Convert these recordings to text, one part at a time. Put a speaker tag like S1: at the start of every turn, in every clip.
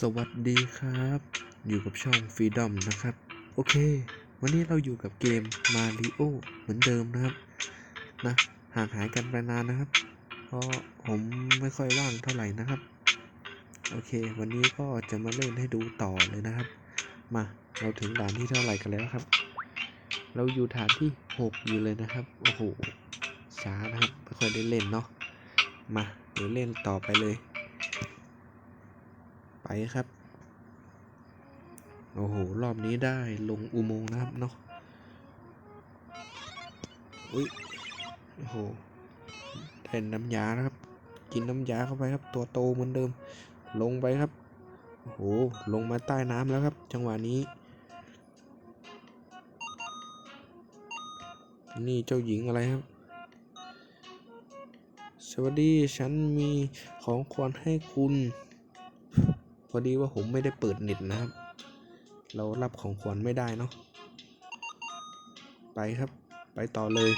S1: สวัสดีครับ อยู่กับช่อง Freedom นะครับ โอเค วันนี้เราอยู่กับเกม Mario เหมือนเดิมนะครับ นะห่างหายกันไปนานนะครับ เพราะผมไม่ค่อยว่างเท่าไหร่นะครับ โอเค วันนี้ก็จะมาเล่นให้ดูต่อเลยนะครับ มาเราถึงด่านที่เท่าไหร่กันแล้วครับ เราอยู่ฐานที่ 6 อยู่เลยนะครับ โอ้โหช้านะครับไม่ค่อยได้เล่นเนาะมาเดี๋ยวเล่นต่อไปเลย ไปครับ โอ้โห รอบนี้ได้ลงอุโมงค์นะครับเนาะ อุ้ย โอ้โหได้น้ำยานะครับ กินน้ำยาเข้าไปครับ ตัวโตเหมือนเดิม ลงไปครับ โอ้โห ลงมาใต้น้ำแล้วครับ จังหวะนี้ นี่เจ้าหญิงอะไรครับสวัสดี ฉันมีของขวัญให้คุณ พอดีว่าผมไม่ได้เปิดเน็ตนะครับ เรารับของขวัญไม่ได้เนาะ ไปครับ ไปต่อเลย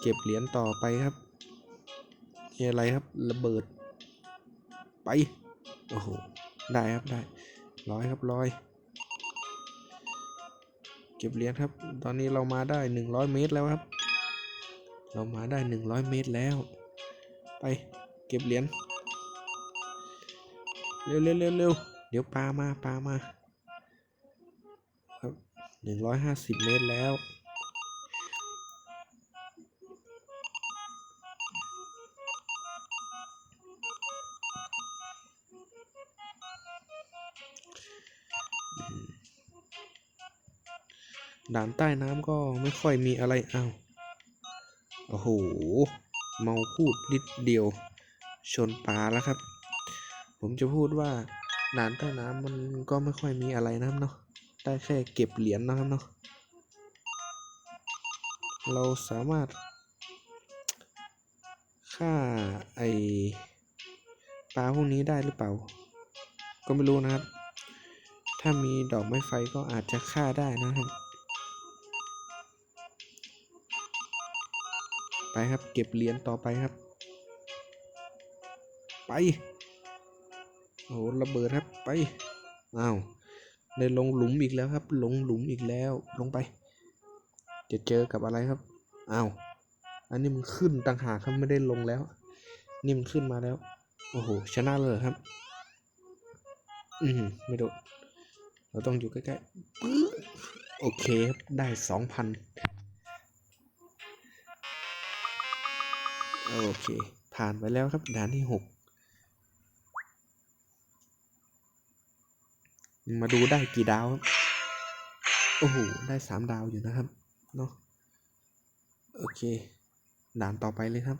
S1: เก็บเหรียญต่อไปครับมีอะไรครับ ระเบิด ไป โอ้โห ได้ครับได้ ร้อยครับร้อย เก็บเหรียญครับ ตอนนี้เรามาได้หนึ่งร้อยเมตรแล้วครับ เรามาได้หนึ่งร้อยเมตรแล้ว ไป เก็บเหรียญ เร็วเร็วเร็วเร็วเดี๋ยวปลามาปลามาครับหนึ่งร้อยห้าสิบเมตรแล้ว ด่านใต้น้ำก็ไม่ค่อยมีอะไรเอาโอ้โห เมาพูดนิดเดียว ชนปลาแล้วครับ ผมจะพูดว่าด่านใต้น้ำมันก็ไม่ค่อยมีอะไรนะครับเนาะได้แค่เก็บเหรียญนะครับเนาะเราสามารถฆ่าไอปลาพวกนี้ได้หรือเปล่า ก็ไม่รู้นะครับ ถ้ามีดอกไม้ไฟก็อาจจะฆ่าได้นะครับ ไปครับเก็บเหรียญต่อไปครับ ไป โอ้โหระเบิดครับไปอ้าวได้ลงหลุมอีกแล้วครับ ลงหลุมอีกแล้วลงไป จะเจอกับอะไรครับอ้าวอันนี้มันขึ้นต่างหากครับไม่ได้ลงแล้ว นี่มันขึ้นมาแล้วโอ้โหชนะเลยครับ อืมไม่โดดเราต้องอยู่ใกล้ๆปึ๊บโอเคครับได้สองพันโอเค ผ่านไปแล้วครับด่านที่หก มาดูได้กี่ดาวครับ โอ้โห ได้สามดาวอยู่นะครับเนาะโอเค ด่านต่อไปเลยครับ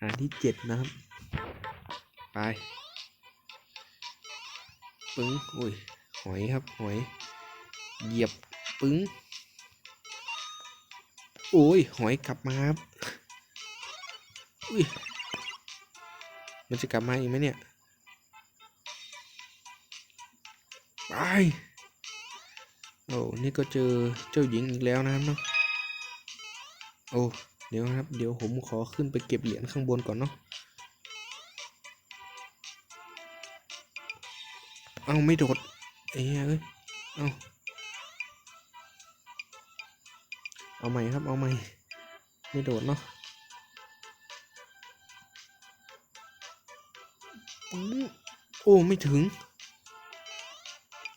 S1: ด่านที่เจ็ดนะครับ ไป ปึ้งอุ้ย หอยครับ หอย เหยียบ ปึ้งโอ้ย หอยกลับมาครับอุ้ย มันจะกลับมาอีกไหมเนี่ย ไปโอ้ นี่ก็เจอเจ้าหญิงอีกแล้วนะครับเนาะ โอ้ เดี๋ยวนะครับ เดี๋ยวผมขอขึ้นไปเก็บเหรียญข้างบนก่อนเนาะ เอาไม่โดดเอ้ยเอ้ย เอาเอาใหม่ครับ เอาใหม่ ไม่โดดเนาะอื้อโอ้ ไม่ถึง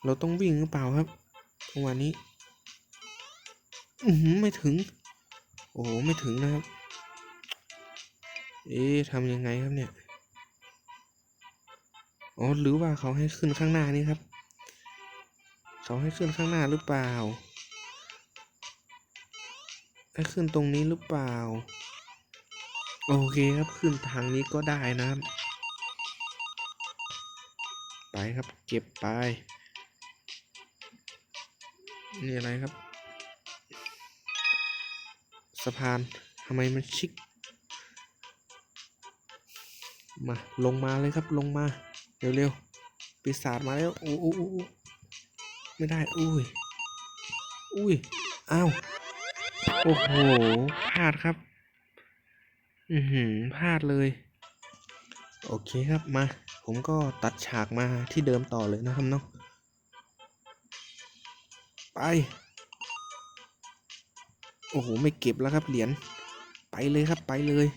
S1: เราต้องวิ่งหรือเปล่าครับจังหวะนี้ อือหือไม่ถึง โอ้โห ไม่ถึงนะครับ เอ๊ะทำยังไงครับเนี่ย อ๋อ หรือว่าเขาให้ขึ้นข้างหน้านี่ครับ เขาให้ขึ้นข้างหน้าหรือเปล่า ให้ขึ้นตรงนี้หรือเปล่า โอเคครับ ขึ้นทางนี้ก็ได้นะครับ ไปครับ เก็บไป นี่อะไรครับ สะพานทำไมมันชิคมาลงมาเลยครับลงมา เร็วๆปีศาจมาแล้วโอ้โอ้โอ้โอ้ไม่ได้ อุ้ย อุ้ย อ้าว โอ้โหพลาดครับ อือหือพลาดเลย โอเคครับมา ผมก็ตัดฉากมาที่เดิมต่อเลยนะครับเนาะ ไป โอ้โห ไม่เก็บแล้วครับเหรียญ ไปเลยครับไปเลย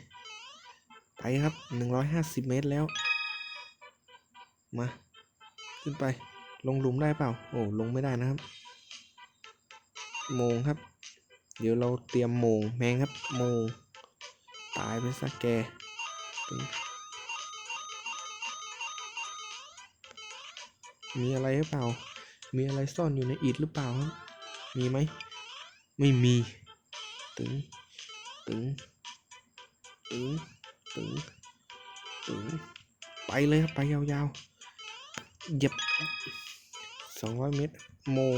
S1: ไปครับหนึ่งร้อยห้าสิบเมตรแล้ว มา ขึ้นไป ลงหลุมได้เปล่า โอ้ ลงไม่ได้นะครับ โมงครับ เดี๋ยวเราเตรียมโมงแมงครับ โมง ตายไปซะแกมีอะไรหรือเปล่า มีอะไรซ่อนอยู่ในอิฐหรือเปล่าครับ มีไหม ไม่มี ตึง ตึง ตึง ตึง ตึง ไปเลยครับ ไปยาวๆเหย็บสองร้อยเมตร โมง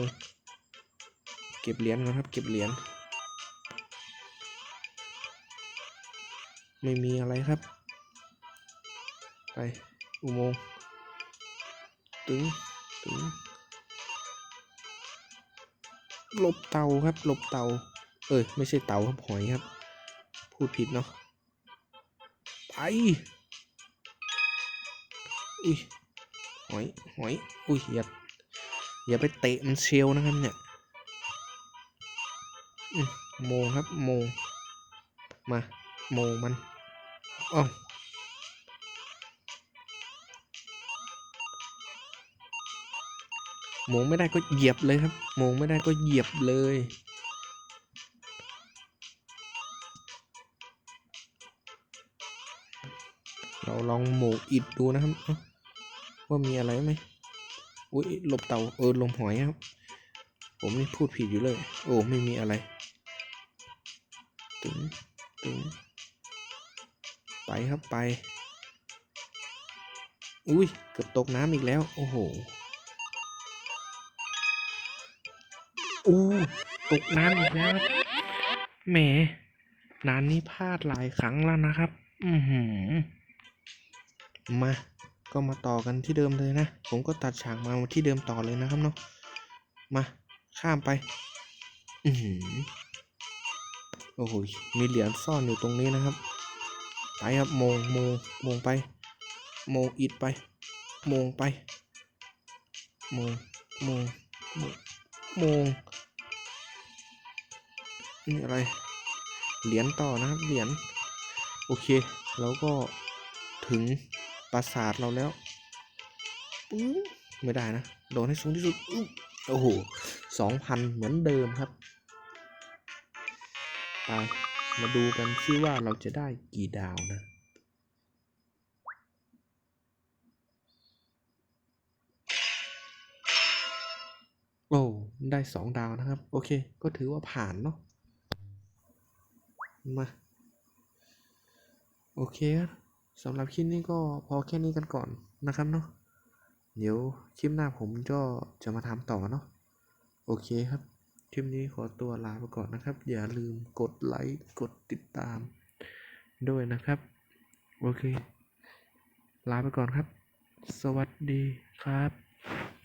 S1: เก็บเหรียญก่อนครับ เก็บเหรียญ ไม่มีอะไรครับ ไป อุโมงค์ตึง ตึง หลบเตาครับหลบเตา เอ้ยไม่ใช่เตาครับหอยครับ พูดผิดเนาะไปอุ้ยหอยหอยอุ้ยอย่าอย่าไปเตะมันเชลนะครับเนี่ยมโมงครับโมงมาโมงมันอ้าว มงไม่ได้ก็เหยียบเลยครับ มงไม่ได้ก็เหยียบเลย เราลองโหมกอิดดูนะครับ ว่ามีอะไรไหมอุ้ยหลบเต่าเออลมหอยครับ ผมนี่พูดผิดอยู่เลย โอ้ไม่มีอะไรตึงตึงไปครับไป อุ้ยเกือบตกน้ำอีกแล้ว โอ้โห อู้ตกน้ำอีกแล้วแหมนานนี้พลาดหลายครั้งแล้วนะครับ อือหือ มา ก็มาต่อกันที่เดิมเลยนะ ผมก็ตัดฉากมาที่เดิมต่อเลยนะครับเนาะ มา ข้ามไป อือหือ โอ้โห มีเหรียญซ่อนอยู่ตรงนี้นะครับ ไปครับโมงโมงโมงไปโมงอิดไปโมงไปโมงโมงมง โมง นี่อะไร เหรียญต่อนะครับ เหรียญ โอเค แล้วก็ถึงปราสาทเราแล้วปึ๊ไม่ได้นะ โดนให้สูงที่สุด โอ้โหสองพันเหมือนเดิมครับไปมาดูกันซิว่าเราจะได้กี่ดาวนะ โอ้ ได้สองดาวนะครับ โอเค ก็ถือว่าผ่านเนาะ มา โอเคครับสำหรับคลิปนี้ก็พอแค่นี้กันก่อนนะครับเนาะ เดี๋ยวคลิปหน้าผมก็จะมาทำต่อเนาะ โอเคครับ คลิปนี้ขอตัวลาไปก่อนนะครับ อย่าลืมกดไลค์ กดติดตาม ด้วยนะครับ โอเค ลาไปก่อนครับ สวัสดีครับ